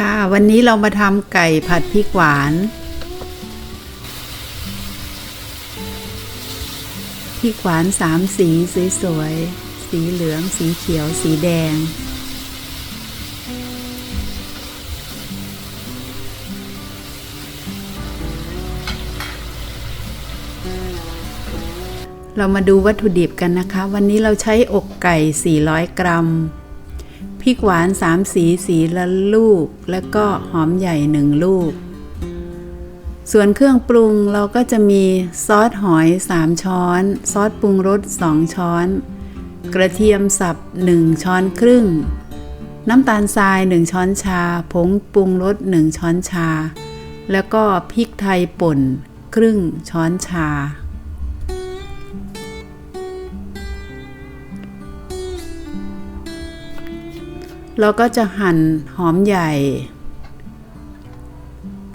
ค่ะวันนี้เรามาทำไก่ผัดพริกหวาน พริกหวานสามสีสวยๆ สีเหลือง สีเขียว สีแดง เรามาดูวัตถุดิบกันนะคะ วันนี้เราใช้อกไก่ 400 กรัม พริกหวาน3สีสีละลูก แล้วก็หอมใหญ่1ลูก ส่วนเครื่องปรุงเราก็จะมีซอสหอย 3 ช้อน ซอสปรุงรส 2 ช้อน กระเทียมสับ 1 ช้อนครึ่ง น้ำตาลทราย 1 ช้อนชา ผงปรุงรส 1 ช้อนชา แล้วก็พริกไทยป่น ครึ่งช้อนชา เราก็จะหั่นหอมใหญ่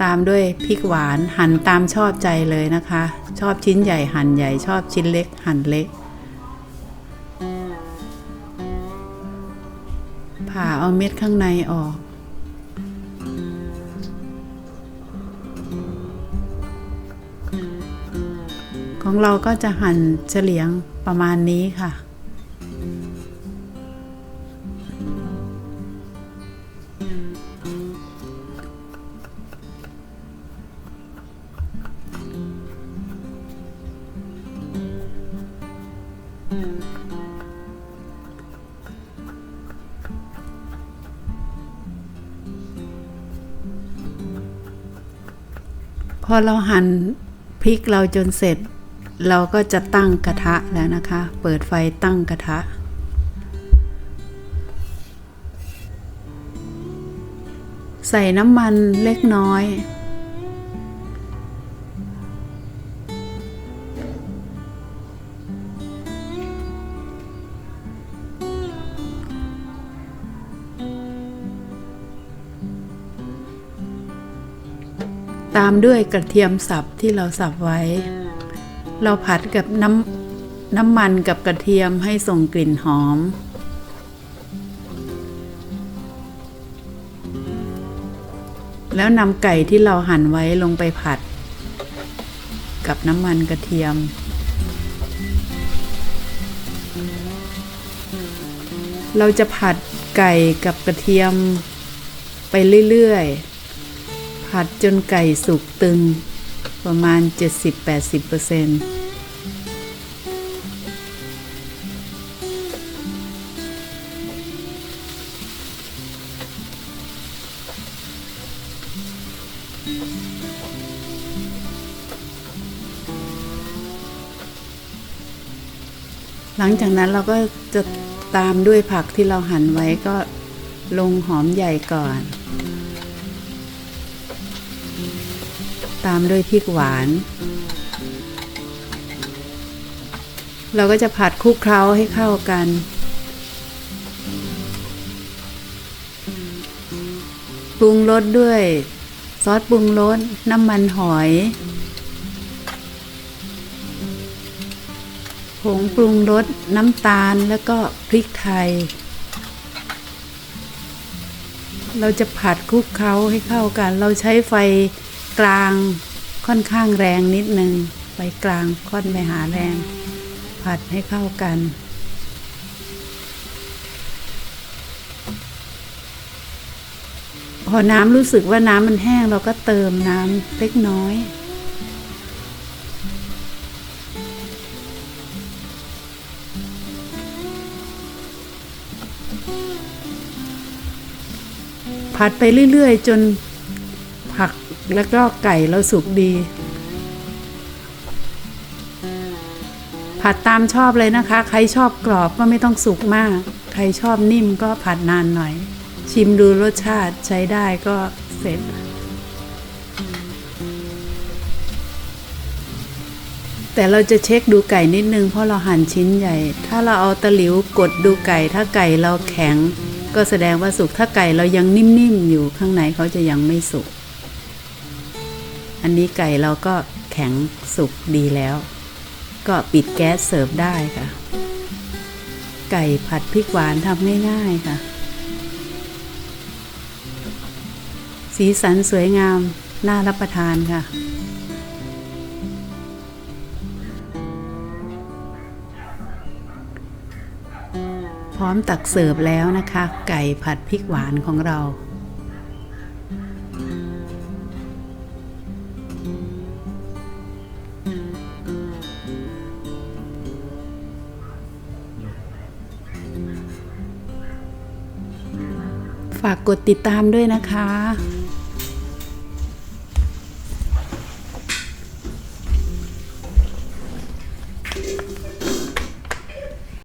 ตามด้วยพริกหวานหั่นตามชอบใจเลยนะคะ ชอบชิ้นใหญ่หั่นใหญ่ชอบชิ้นเล็ก หั่นเล็ก ผ่าเอาเม็ดข้างในออกของเราก็จะหั่นเฉลียงประมาณนี้ค่ะ พอเราหั่นพริกเราจนเสร็จ เราก็จะตั้งกระทะแล้วนะคะ เปิดไฟตั้งกระทะ ใส่น้ำมันเล็กน้อย ตามด้วยกระเทียมสับที่เราสับไว้ เราผัดกับน้ำน้ำมันกับกระเทียมให้ส่งกลิ่นหอม แล้วนำไก่ที่เราหั่นไว้ลงไปผัด กับน้ำมันกระเทียมเราจะผัดไก่กับกระเทียมไปเรื่อย ๆ ผัดจนไก่สุกตึง ประมาณ 70-80%หลังจากนั้นเราก็จะตามด้วยผักที่เราหั่นไว้ก็ลงหอมใหญ่ก่อน ตามด้วยพริกหวาน เราก็จะผัดคลุกเคล้าให้เข้ากัน ปรุงรสด้วย ซอสปรุงรสน้ำมันหอยผงปรุงรสน้ำตาลแล้วก็พริกไทย เราจะผัดคลุกเคล้าให้เข้ากัน เราใช้ไฟ กลางค่อนข้างแรงนิดนึงไฟกลางค่อนไปหาแรง ผัดให้เข้ากัน พอน้ำรู้สึกว่าน้ำมันแห้งเราก็เติมน้ำเล็กน้อยผัดไปเรื่อย ๆ จนผัก แล้วก็ไก่เราสุกดี ผัดตามชอบเลยนะคะ ใครชอบกรอบก็ไม่ต้องสุกมาก ใครชอบนิ่มก็ผัดนานหน่อย ชิมดูรสชาติใช้ได้ก็เสร็จแต่เราจะเช็คดูไก่นิดนึงเพราะเราหั่นชิ้นใหญ่ ถ้าเราเอาตะหลิวกดดูไก่ ถ้าไก่เราแข็ง ก็แสดงว่าสุก ถ้าไก่เรายังนิ่มๆอยู่ข้างในเขาจะยังไม่สุก อันนี้ไก่เราก็แข็งสุกดีแล้ว ก็ปิดแก๊สเสิร์ฟได้ค่ะ ไก่ผัดพริกหวานทำง่ายๆค่ะ สีสันสวยงาม น่ารับประทานค่ะพร้อมตักเสิร์ฟแล้วนะคะ ไก่ผัดพริกหวานของเรา ฝากกดติดตามด้วยนะคะ